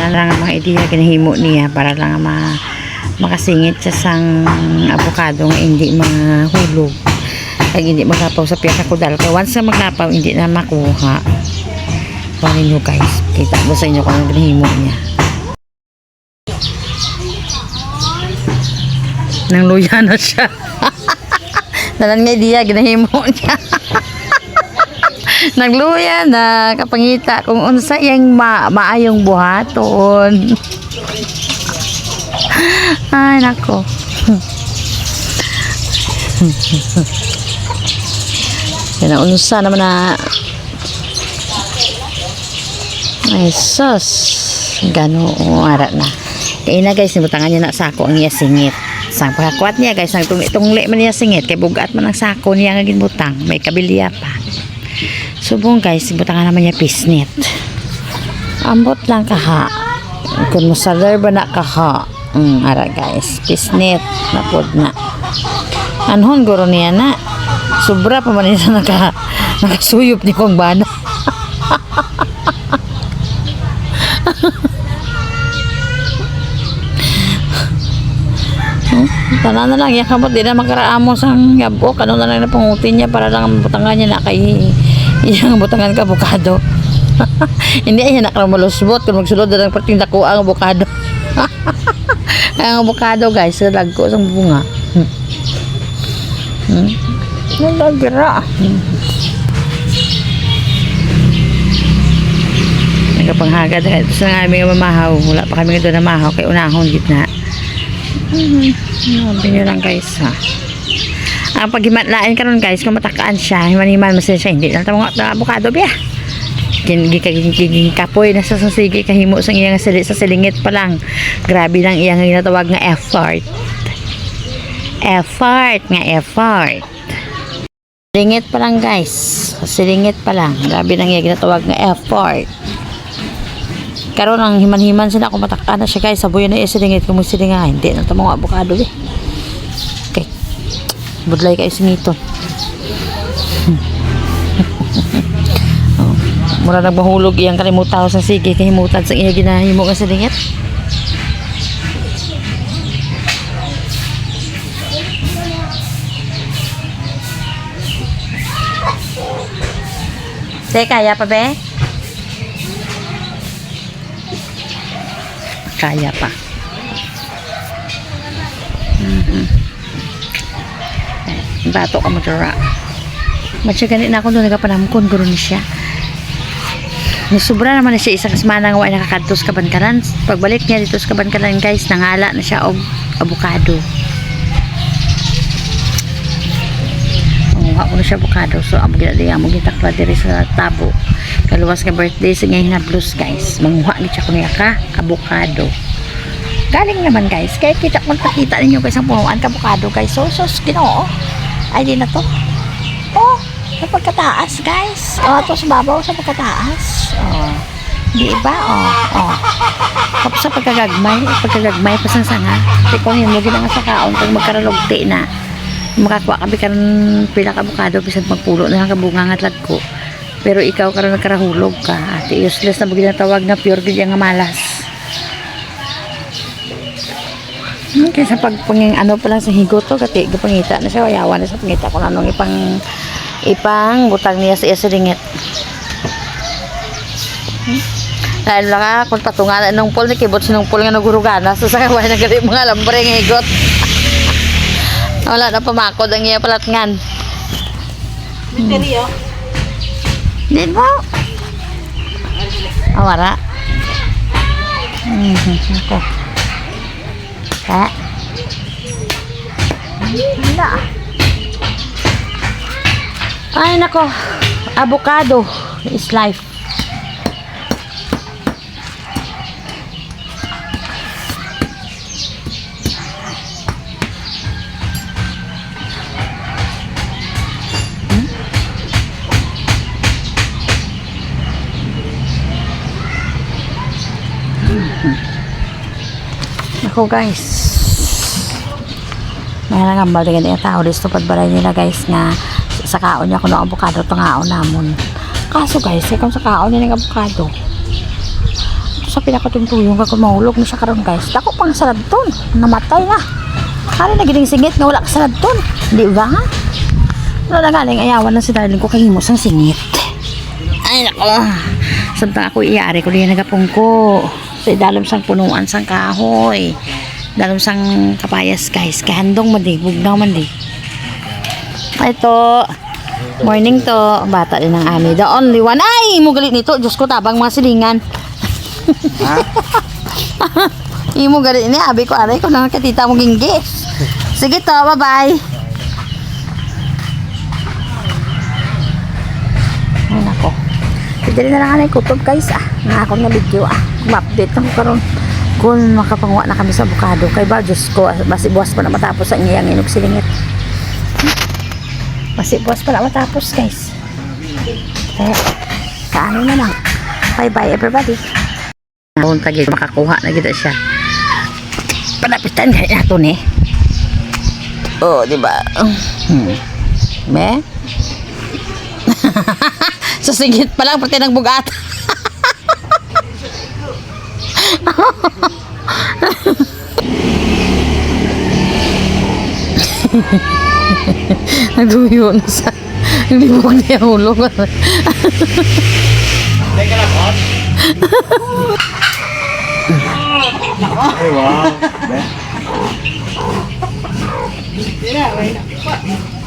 Para lang ang mga ideya ginahimo niya para lang ma makasingit siya sang avocado nga hindi mahulog. Kaya hindi magapaw sa piyak ako dahil kaya once na magnapaw hindi na makuha. Paano nyo guys? Kita mo sa inyo kung anong ginahimo niya. Nang luya na siya. Nalan nga idea, ginahimo niya. Nagluya na kapangita kung unsa yang ma maayong buhaton. Ay nako. Yan ang unsa naman na ay sus. Gano ara na. Kaya na guys, nibutangan niya na sako ang iya singit. Sang pagkakuat niya guys, ang tungli man niya singit. Kay bugat man ang sako niya nga ginbutang. May kabilya pa. Subong guys, butangan naman niya pisnit. Ambot lang kaha. Kung masalar ba na kaha. Mm, ara guys, pisnit. Napod na. Anhon guro niya na. Sobra pa man niya sa naka, nakasuyop ni kong bana. Tanan na lang, yan kamot, di na makaraamo sang yabok. Ano na lang na pangutin niya para lang ang butangan niya na kay iyang butangan ka bukado. Hindi ay nakaramulusbot kung magsulod na lang pating dako ang bukado. ang bukado guys, sa lagko sang bunga. Hmm. Hmm. Wala gira. Hmm. Nagkapanghagad ito sa aming mamahaw. Wala pa kami doon na mahaw kay unahon gitna. Mhm. Sabi nyo lang guys ha. Ang paghimatlain karon guys, kung matakaan siya, himan-himan masin siya, hindi lang tamo nga abukado biya. Gigigigigig kapoy na sa sasigi kahimo sa iyang sili sa silingit pa lang. Grabe lang iyang ginatawag nga effort. Effort nga effort. Silingit pa lang guys. Silingit pa lang. Grabe lang iyang ginatawag nga effort. Karon ang himan-himan sila kung mataka na siya guys. Sabuyan na iya silingit kung silinga. Hindi na tamo nga abukado eh. Budlay kayo singiton. oh. Mura nagbahulog iyang kalimutaw sa sige kahimutan sa iya ginahimo nga silingit. Te, kaya pa be? Kaya pa. Mhm. Bato ka mo dira. Matya ganit na ako doon nagapanamkon guro ni siya. Nasubra naman na siya isang semana nga wala nakakadtos ka bankaran. Pagbalik niya dito sa kabankaran guys, nangala na siya og abukado. Manguha ko na siya abukado. So, amo gina diya, amo gitakla diri sa tabo. Kaluwas nga birthday sa ngayon na blues guys. Manguha ni siya ko niya ka, abukado. Galing naman guys. Kaya kita kung pakita ninyo guys ang punuan ka abukado guys. So, so, ginoo. Ay, di na to. Oh, sa pagkataas guys. Oh, ito sa babaw sa pagkataas. Oh. Di ba? Oh, oh. Tapos sa pagkagagmay, pagkagagmay pa sa sanga. Di ko yun, lagi na nga sa kaon kung magkaralogte na. Makakuha kami kan pila ka abukado bisan magpulo na lang kabunga nga ko. Pero ikaw karon nagkarahulog ka. Ate useless na bagay tawag na pure gid nga malas. Hmm, kaysa pag panging ano pa lang sa higot to, kati gapangita na siya, wayawan na sa pangita ko na nung ipang ipang butang niya sa iya sa ringit. Hmm? Dahil lang ka, kung patungan nung pol, nakibot sinong pol nga nagurugana, sa sakaway na gali mga lambre nga higot. Wala na pamakod ang iya palatngan. Misteryo. Di ba? Awara. Mhm, ako. Kaya. Wala. Ay, nako. Avocado is life. Ako guys. May nangambal din yung tao dito padbalay nila guys nga sa kaon niya kuno avocado to ngaon namon. Kaso guys, kung sa kaon niya ng avocado. sa pinakatungtuyong ka kung mahulog na siya karon guys. Dako pang sarad ton. Namatay na. Kali na gining singit nga wala ka sarad ton. Di ba? Ano na galing ayawan na si darling ko kay himos ang singit. Ay nako. Samtang ako iyari ko diyan nagapong ko. Sa idalom sang punuan sang kahoy. Dalom sang kapayas guys. Kahandong man di. Bugnaw man di. Ito. Morning to. Bata din ang ami. The only one. Ay! Imo galit nito. Diyos ko tabang mga silingan. Imo galit ni. Abi ko aray ko na katita mo ginggis. Sige to. Bye-bye. Ay nako. Rin na lang anay kutob guys ah. Nga akong na video ah. Ma-update ako karon kung makapanguha na kami sa abukado. Kay ba, Diyos ko, ah, basi buwas pa na matapos ang iyang inog silingit. Basi buwas pa na matapos guys. Kaya, kaano na lang. Bye-bye everybody. Noon tagig makakuha na gid siya. Panapitan gani nato ni. Oh, di ba? Hmm. Me? Sa sigit pa lang pati ng bugat. Naguyo na sa libog niya hulog. Ay, wow.